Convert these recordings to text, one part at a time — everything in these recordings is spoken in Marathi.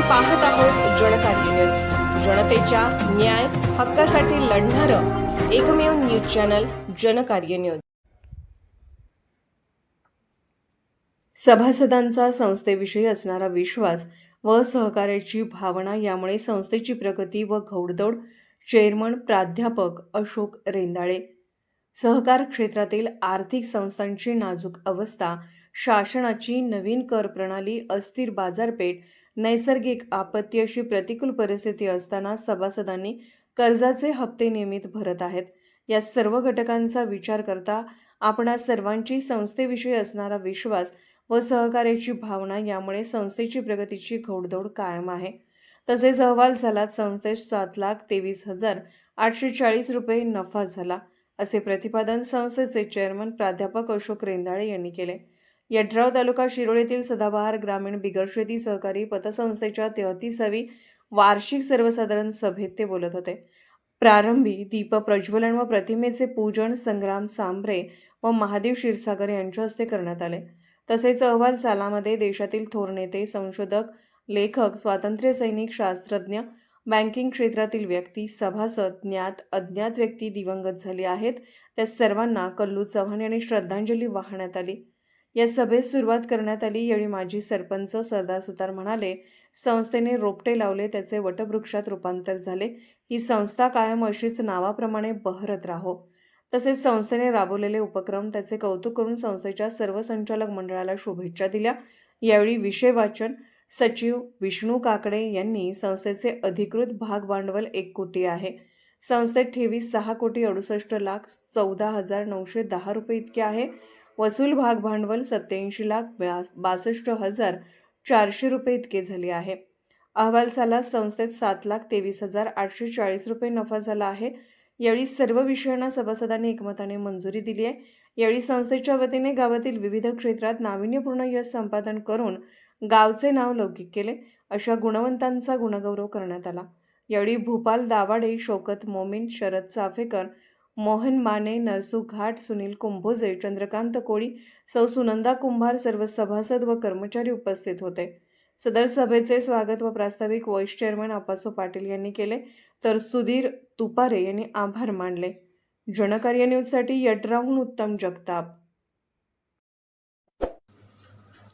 पाहत आहोत जनकार्य न्यूज. जनतेच्या न्याय हक्कासाठी लढणारं एकमेव न्यूज चॅनल जनकार्य न्यूज. सभासदांचा संस्थेविषयी असणारा विश्वास व सहकार्याची भावना यामुळे संस्थेची प्रगती व घौडदौड चेअरमन प्राध्यापक अशोक रेंदाळे. सहकार क्षेत्रातील आर्थिक संस्थांची नाजूक अवस्था शासनाची नवीन कर प्रणाली अस्थिर बाजारपेठ नैसर्गिक आपत्ती अशी प्रतिकूल परिस्थिती असताना सभासदांनी कर्जाचे हप्ते नियमित भरत आहेत. या सर्व घटकांचा विचार करता आपणा सर्वांची संस्थेविषयी असणारा विश्वास व सहकार्याची भावना यामुळे संस्थेची प्रगतीची घोडदौड कायम आहे. तसेच अहवाल झाला संस्थेत सात लाख तेवीस हजार आठशे चाळीस रुपये नफा झाला असे प्रतिपादन संस्थेचे चेअरमन प्राध्यापक अशोक रेंदाळे यांनी केले. यड्राव तालुका शिरोळीतील सदाबहार ग्रामीण बिगर शेती सहकारी पतसंस्थेच्या तेहतीसावी वार्षिक सर्वसाधारण सभेत ते बोलत होते. प्रारंभी दीप प्रज्वलन व प्रतिमेचे पूजन संग्राम सांभरे व महादेव क्षीरसागर यांच्या हस्ते करण्यात आले. तसेच अहवाल सालामध्ये देशातील थोर नेते संशोधक लेखक स्वातंत्र्य सैनिक शास्त्रज्ञ बँकिंग क्षेत्रातील व्यक्ती सभासद ज्ञात अज्ञात व्यक्ती दिवंगत झाली आहेत. त्या सर्वांना कल्लू चव्हाण यांनी श्रद्धांजली वाहण्यात आली. या सभेस सुरुवात करण्यात आली. यावेळी माजी सरपंच सरदार सुतार म्हणाले संस्थेने रोपटे लावले त्याचे वटवृक्षात रूपांतर झाले. ही संस्था कायम अशीच नावाप्रमाणे बहरत राहो. तसेच संस्थेने राबवलेले उपक्रम त्याचे कौतुक करून संस्थेच्या सर्व संचालक मंडळाला शुभेच्छा दिल्या. यावेळी विषय वाचन सचिव विष्णू काकडे यांनी संस्थेचे अधिकृत भाग भांडवल एक कोटी आहे. संस्थेत ठेवी सहा कोटी अडुसष्ट लाख चौदा हजार नऊशे दहा रुपये इतके आहे. वसूल भाग भांडवल सत्याऐंशी लाख बासष्ट हजार चारशे रुपये इतके झाले आहे. अहवाल सालात संस्थेत सात लाख तेवीस हजार आठशे चाळीस रुपये नफा झाला आहे. यावेळी सर्व विषयांना सभासदांनी एकमताने मंजुरी दिली आहे. यावेळी संस्थेच्या वतीने गावातील विविध क्षेत्रात नाविन्यपूर्ण यश संपादन करून गावचे नाव लौकिक केले अशा गुणवंतांचा गुणगौरव करण्यात आला. यावेळी भूपाल दावाडे शोकत मोमीन शरद चाफेकर मोहन माने नरसू घाट सुनील कुंभोजे चंद्रकांत कोळी सौ सुनंदा कुंभार सर्व सभासद व कर्मचारी उपस्थित होते. सदर सभेचे स्वागत व प्रास्ताविक व्हाईस चेअरमन आपासो पाटील यांनी केले तर सुधीर तुपारे यांनी आभार मानले. जनकार्य न्यूजसाठी यड्राहून उत्तम जगताप.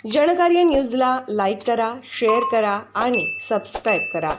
जनकार्य न्यूजला लाईक करा शेअर करा आणि सबस्क्राईब करा.